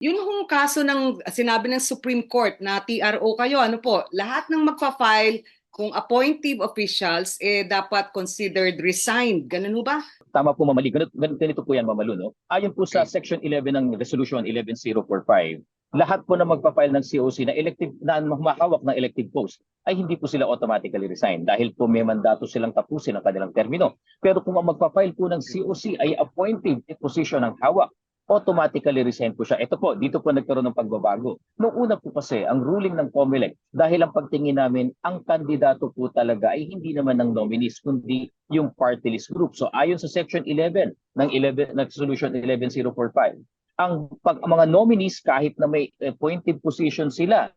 Yun hong kaso ng sinabi ng Supreme Court na TRO kayo, ano po, lahat ng magfa-file kung appointive officials eh dapat considered resigned. Ganun ho ba? Tama po mamali. Ganito, ganito po yan mamalu. No? Ayon po sa Section 11 ng Resolution 11045, lahat po na magpa-file ng COC na elective na humakawak ng elective post ay hindi po sila automatically resign dahil po may mandato silang tapusin ang kanilang termino. Pero kung ang magpa-file po ng COC ay appointive position ng hawak, automatically po siya. Ito po, dito po nagkaroon ng pagbabago. Noong una po kasi, ang ruling ng COMELEC, dahil ang pagtingin namin, ang kandidato po talaga ay hindi naman ng nominees, kundi yung party list group. So ayon sa Section 11 ng 11 ng Resolution 11045, ang, pag, ang mga nominees kahit na may appointed position sila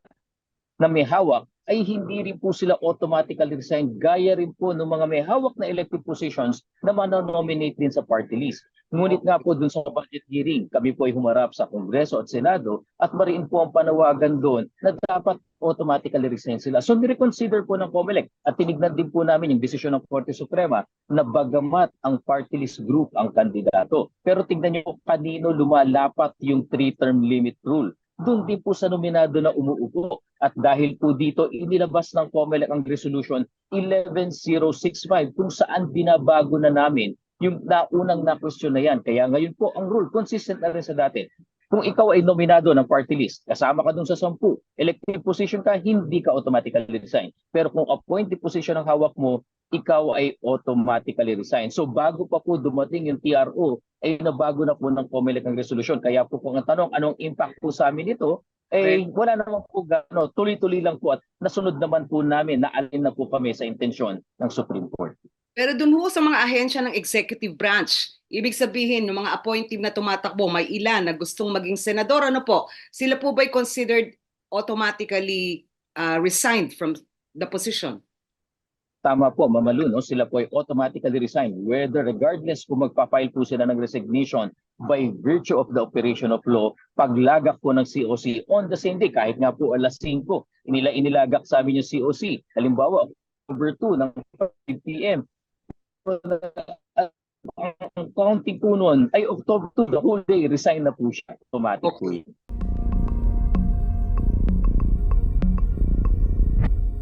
na may hawak, ay hindi rin po sila automatically resign. Gaya rin po ng mga may hawak na elected positions na manonominate din sa party list. Ngunit nga po dun sa budget hearing, kami po ay humarap sa Kongreso at Senado at mariin po ang panawagan doon na dapat automatically resign sila. So nireconsider po ng COMELEC at tinignan din po namin yung desisyon ng Korte Suprema na bagamat ang party list group ang kandidato. Pero tignan niyo kanino lumalapat yung three-term limit rule doon din po sa nominado na umuupo. At dahil po dito, inilabas ng COMELEC ang resolution 11065 kung saan binabago na namin yung naunang na-question na yan. Kaya ngayon po, ang rule, consistent na rin sa dati. Kung ikaw ay nominado ng party list, kasama ka dun sa 10, elective position ka, hindi ka automatically resign. Pero kung appointed position ang hawak mo, ikaw ay automatically resign. So bago pa po dumating yung TRO, ay nabago na po ng COMELEC ang resolution. Kaya po kung ang tanong, anong impact po sa amin ito, eh wala naman po gano, tuloy-tuloy lang po at nasunod naman po namin, naalin na po kami sa intensyon ng Supreme Court. Pero dun ho sa mga ahensya ng executive branch, ibig sabihin, yung mga appointive na tumatakbo, may ilan na gustong maging senador, ano po, sila po ba'y considered automatically uh, resigned from the position? Tama po, mamalu, no? sila po ay automatically resign. Whether regardless kung magpa-file po sila ng resignation by virtue of the operation of law, paglagak po ng COC on the same day, kahit nga po alas 5, inila inilagak sa amin yung COC. Halimbawa, October 2 ng 5 p.m. Ang counting po noon ay October 2, the whole day, resign na po siya. Automatic po yun.